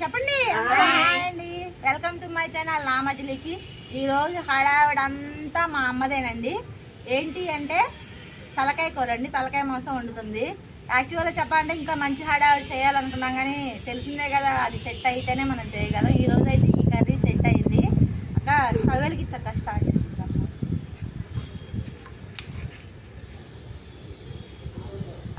చెప్పండి. Welcome to my channel నా మజిలీకి ఈ రోజు హడావిడంతా మా అమ్మదేనండి. ఏంటి అంటే తలకాయ కూర అండి తలకాయ మాంసం వండుతుంది. యాక్చువల్గా చెప్పాలంటే ఇంకా మంచి హడావిడి చేయాలనుకున్నాం కానీ తెలిసిందే కదా అది సెట్ అయితేనే మనం చేయగలం. ఈ రోజు అయితే ఈ కర్రీ సెట్ అయింది. అక్క స్టవ్ వెలిగించక్క స్టార్ట్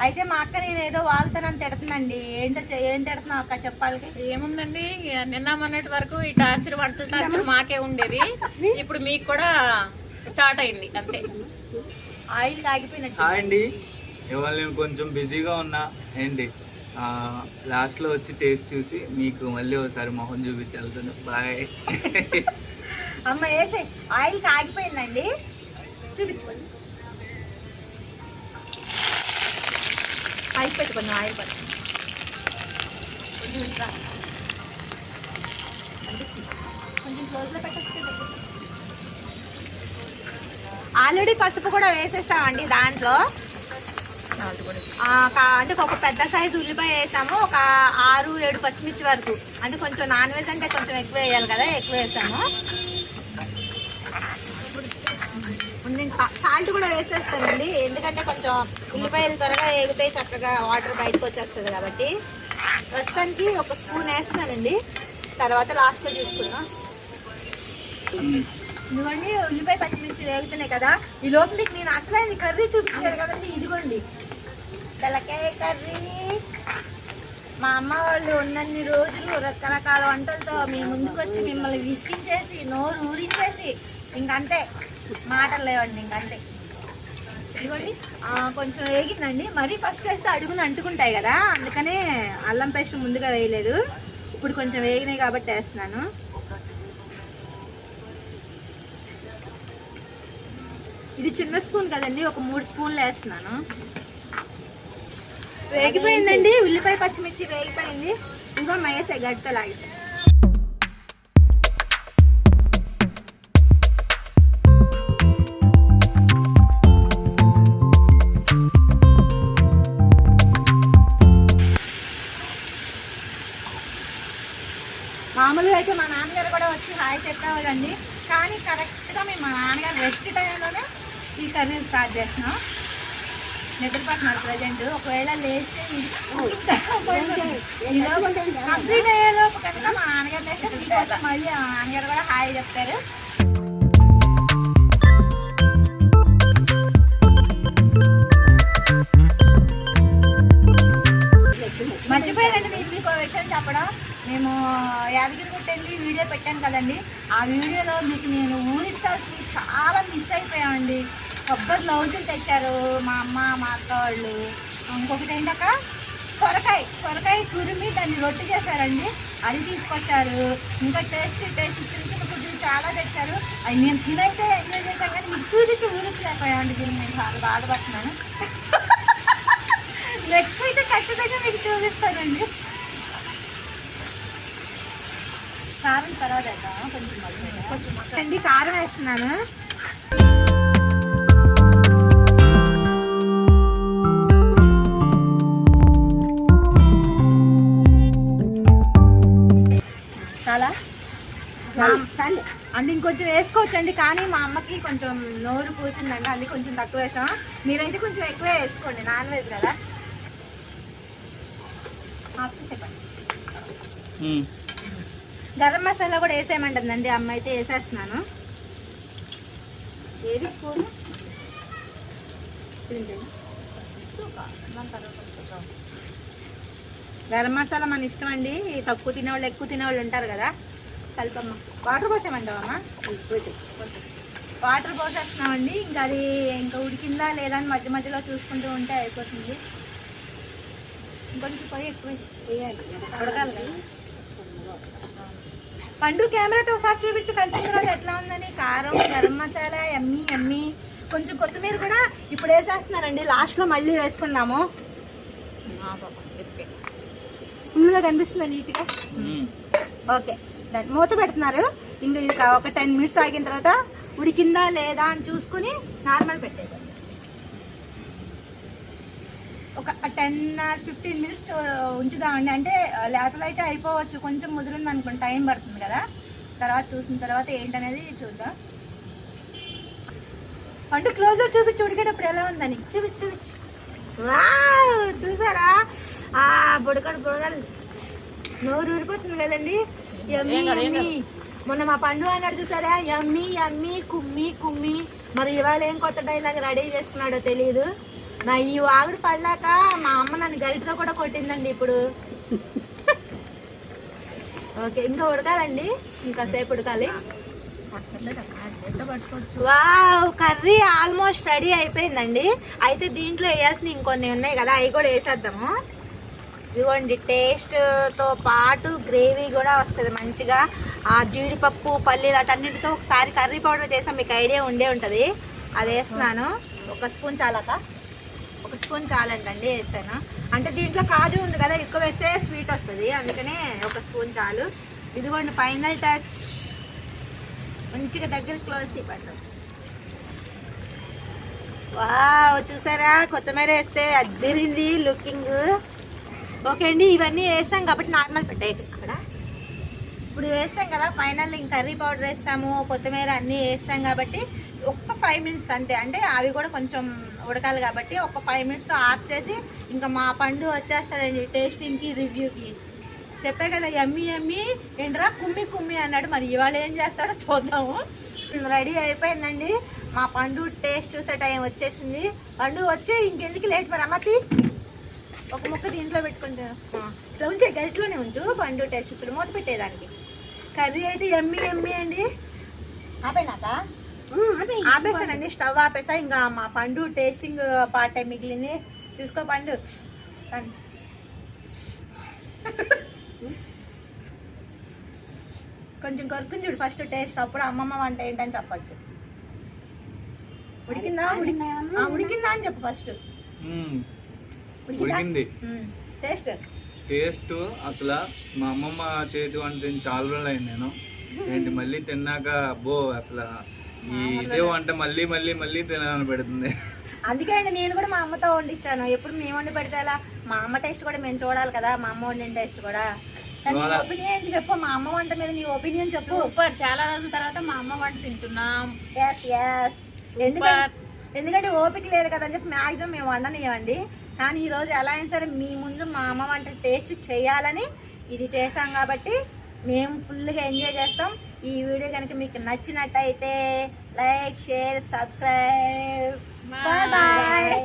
అయితే మా అక్క నేను ఏదో వాగుతానని తిడుతుందండి. ఏంటో చె- ఏం తిడుతున్నావు అక్క చెప్పాలి ఏముందండి? నిన్న మొన్నటి వరకు ఈ టార్చర్ వంటల టార్చర్ మాకే ఉండేది. ఇప్పుడు మీకు కూడా స్టార్ట్ అయింది అంతే. ఆయిల్ అండి. ఇవాళ నేను కొంచెం బిజీగా ఉన్నా. ఏంటి? ఆ, లాస్ట్లో వచ్చి టేస్ట్ చూసి మీకు మళ్ళీ ఒకసారి మొహం చూపించి వెళ్తాను. బాయ్. అమ్మ వేసే ఆయిల్ కాగిపోయిందండి చూపించుకోండి ఆయిల్ పెట్టుకోండి ఆయిల్ కొంచెం? కొంచెం క్లోజ్లో పెట్టచ్చు ఆల్రెడీ పసుపు కూడా వేసేసామండి దాంట్లో. అంటే ఒక పెద్ద సైజు ఉల్లిపాయ వేసాము ఒక ఆరు ఏడు పచ్చిమిర్చి వరకు. అంటే కొంచెం నాన్ వెజ్ అంటే కొంచెం ఎక్కువ వేయాలి కదా ఎక్కువ వేసాము ఇప్పుడు నేను సాల్ట్ కూడా వేసేస్తానండి. ఎందుకంటే కొంచెం ఉల్లిపాయలు త్వరగా వేగితే చక్కగా వాటర్ బయటకు వచ్చేస్తుంది కాబట్టి. ప్రస్తుతానికి ఒక స్పూన్ వేస్తానండి తర్వాత లాస్ట్లో చూసుకుందాం ఇదిగోండి ఉల్లిపాయ పచ్చిమిర్చి వేగుతున్నాయి కదా. ఈ లోపు మీకు నేను అసలైన కర్రీ చూపించారు కదండి. ఇదిగోండి. తెల్లకాయ కర్రీ. మా అమ్మ వాళ్ళు ఉన్నన్ని రోజులు రకరకాల వంటలతో మీ ముందుకు వచ్చి మిమ్మల్ని విసిగించేసి నోరు ఊరించేసి ఇంకంతే. మాటలు లేవండి ఇంకంతే ఇదిగోండి. ఆ, కొంచెం వేగిందండి. మరీ ఫస్ట్ వేస్తే అడుగున అంటుకుంటాయి కదా. అందుకనే అల్లం పేస్ట్ ముందుగా వేయలేదు. ఇప్పుడు కొంచెం వేగినాయి కాబట్టి వేస్తున్నాను. ఇది చిన్న స్పూన్ కదండి. ఒక మూడు స్పూన్లు వేస్తున్నాను. వేగిపోయిందండి. ఉల్లిపాయ పచ్చిమిర్చి వేగిపోయింది. ఇంకో మయేసే గడ్డతో లాగి మామూలుగా అయితే మా నాన్నగారు కూడా వచ్చి హాయ్ చెప్పేవాళ్ళండి కానీ కరెక్ట్గా మేము మా నాన్నగారు రెస్ట్ టైంలోనే ఈ కర్రీ స్టార్ట్ చేస్తున్నాం నిద్రపడుతున్నారు ప్రజెంట్ ఒకవేళ లేస్తే కంప్లీట్ అయ్యేలోపు కనుక మా నాన్నగారు లేస్తే మళ్ళీ మా నాన్నగారు కూడా హాయ్ చెప్తారు. మర్చిపోయానండి మీకు మీకు విషయం చెప్పడం. మేము యాదగిరిగుట్ట వెళ్ళి వీడియో పెట్టాను కదండి. ఆ వీడియోలో మీకు నేను ఊరించాల్సి చాలా మిస్ అయిపోయామండి. కొబ్బరి లౌజులు తెచ్చారు మా అమ్మ మా అక్క వాళ్ళు. ఇంకొకటి ఏంటక్క? సొరకాయ సొరకాయ తురిమి దాన్ని రొట్టె చేశారండి. అది తీసుకొచ్చారు. ఇంకా టేస్ట్ టేస్ట్ చిన్న చిన్న ఫుడ్లు చాలా తెచ్చారు. అవి నేను తినైతే ఎంజాయ్ చేశాను కానీ మీకు చూపించి ఊరించలేకపోయామండి దీన్ని నేను చాలా బాధపడుతున్నాను. నెక్స్ట్ అయితే ఖచ్చితంగా మీకు చూపిస్తానండి కారం తర్వాత? కొంచెం అండి కారం వేస్తున్నాను. చాలా? అంటే ఇంకొంచెం వేసుకోవచ్చండి కానీ మా అమ్మకి కొంచెం నోరు పూసిందండి అందుకే కొంచెం తక్కువ వేసాం మీరైతే కొంచెం ఎక్కువ వేసుకోండి నాన్ వెజ్ కదా? గరం మసాలా కూడా వేసేయమంటుందండి అమ్మ అయితే వేసేస్తున్నాను. ఏది స్పూన్? గరం మసాలా మన ఇష్టం అండి. తక్కువ తినేవాళ్ళు ఎక్కువ తినేవాళ్ళు ఉంటారు కదా. కలిపమ్మ వాటర్ పోసామంటావమ్మా వాటర్ పోసేస్తున్నామండి. ఇంకా అది ఇంకా ఉడికిందా లేదా అని మధ్య మధ్యలో చూసుకుంటూ ఉంటే అయిపోతుంది. ఇంకొంచెం ఎక్కువ ఉడకాలి పండు కెమెరాతో ఒకసారి చూపించి కలిసిన తర్వాత ఎట్లా ఉందని. కారం గరం మసాలా ఎమ్మి ఎమ్మి. కొంచెం కొత్తిమీర కూడా ఇప్పుడు వేసేస్తున్నారండి. లాస్ట్లో మళ్ళీ వేసుకుందాము. ఫుల్గా కనిపిస్తుందా నీట్గా? ఓకే. మూత పెడుతున్నారు. ఇంకా ఇది ఒక టెన్ మినిట్స్ ఆగిన తర్వాత ఉడికిందా లేదా అని చూసుకుని నార్మల్ పెట్టేది ఒక టెన్ ఆర్ ఫిఫ్టీన్ మినిట్స్ ఉంచుదామండి అంటే లేతలైతే అయిపోవచ్చు. కొంచెం ముదిరింది అనుకోండి టైం పడుతుంది కదా. తర్వాత చూసిన తర్వాత ఏంటనేది చూద్దాం. పండు క్లోజ్లో చూపించి ఉడికేటప్పుడు ఎలా ఉందని చూపించి చూపించి వావ్! చూసారా? ఆ బుడకడు బుడగలు నోరు ఊరిపోతుంది కదండి. ఏం యమ్మీ. మొన్న మా పండు అన్నాడు చూసారా? యమ్మీ యమ్మీ కుమ్మి కుమ్మి. మరి ఇవాళ ఏం కొత్త డైలాగ్ రెడీ చేసుకున్నాడో తెలియదు నా ఈ వాగుడు పడలేక మా అమ్మ నన్ను గరిటతో కూడా కొట్టిందండి ఇప్పుడు. ఓకే ఇంకా ఉడకాలండి? ఇంకా సేపు ఉడకాలి. వావ్ కర్రీ ఆల్మోస్ట్ రెడీ అయిపోయిందండి. అయితే దీంట్లో వేయాల్సిన ఇంకొన్ని ఉన్నాయి కదా అవి కూడా వేసేద్దాము. ఇదిగోండి టేస్ట్తో పాటు గ్రేవీ కూడా వస్తుంది మంచిగా. ఆ జీడిపప్పు పల్లీలు అటన్నిటితో ఒకసారి కర్రీ పౌడర్ చేసాం మీకు ఐడియా ఉండే ఉంటుంది. అది వేస్తున్నాను. ఒక స్పూన్ చాలక. స్పూన్ చాలంటండి వేసాను. అంటే దీంట్లో కాజు ఉంది కదా ఎక్కువ వేస్తే స్వీట్ వస్తుంది. అందుకనే ఒక స్పూన్ చాలు. ఇదిగోండి ఫైనల్ టచ్ మంచిగా దగ్గర క్లోజ్ ఇవ్వండి వావ్ చూసారా? కొత్తిమీర వేస్తే అద్దరింది లుకింగ్ ఓకే అండి ఇవన్నీ వేసాం కాబట్టి నార్మల్ పెట్టాయి అక్కడ ఇప్పుడు వేస్తాం కదా ఫైనల్ ఇంక కర్రీ పౌడర్ వేస్తాము కొత్తిమీర అన్నీ వేస్తాం కాబట్టి ఒక్క ఫైవ్ మినిట్స్ అంతే. అంటే అవి కూడా కొంచెం ఉడకాలి కాబట్టి ఒక ఫైవ్ మినిట్స్తో ఆఫ్ చేసి ఇంకా మా పండు వచ్చేస్తాడండి టేస్టింగ్కి రివ్యూకి చెప్పే కదా ఎమ్మి ఎమ్మి ఏంట్రా కుమ్మి కుమ్మి అన్నాడు. మరి ఇవాళ ఏం చేస్తాడో చూద్దాము. రెడీ అయిపోయిందండి. మా పండు టేస్ట్ చూసే టైం వచ్చేసింది. పండు వచ్చే ఇంకెందుకు లేట్ మరి అమ్మతి? ఒక ముక్క దీంట్లో పెట్టుకొని ఇట్లా ఉంచే గరిట్లోనే ఉంచు. పండు టేస్ట్ చూస్తాడు. మూత పెట్టేదానికి. కర్రీ అయితే ఎమ్మి ఎమ్మి అండి. ఆపేనాక? ఆపేసానండి స్టవ్ ఆపేసా ఇంకా మా పండు టేస్టింగ్ పార్ట్ టైం మిగిలింది. చూసుకో పండు. కొంచెం కొరుకుని చూడు ఫస్ట్ టేస్ట్ అప్పుడు అమ్మమ్మ వంట ఏంటని చెప్పొచ్చు. ఉడికిందా? ఉడికిందా అని చెప్పు ఫస్ట్. ఉడికింది? టేస్ట్ టేస్ట్ అసలు మా అమ్మమ్మ చేతి వంట చాలా రోజులు అయింది నేను ఏంటి మళ్ళీ తిన్నాక అబ్బో అసలు ఇదే వంట మళ్ళీ మళ్ళీ మళ్ళీ తినాలని పెడుతుంది. అందుకే అండి నేను కూడా మా అమ్మతో వండించాను ఎప్పుడు మేము వండి పెడితే ఎలా? మా అమ్మ టేస్ట్ కూడా మేము చూడాలి కదా మా అమ్మ వండిన టేస్ట్ కూడా. ఒపీనియన్ ఏంటి చెప్పు? మా అమ్మ వంట మీద నీ ఒపీనియన్ చెప్పు. సూపర్. చాలా రోజుల తర్వాత మా అమ్మ వంట తింటున్నాం. ఎస్ ఎస్ ఎందుకంటే ఎందుకంటే ఓపిక లేదు కదా అని చెప్పి మ్యాక్సిమం మేము వండనివ్వండి కానీ ఈ రోజు ఎలా అయినా సరే మీ ముందు మా అమ్మ వంట టేస్ట్ చేయాలని ఇది చేసాం కాబట్టి మేము ఫుల్గా ఎంజాయ్ చేస్తాం. ఈ వీడియో కనుక మీకు నచ్చినట్టయితే లైక్ షేర్ సబ్స్క్రైబ్. బాయ్.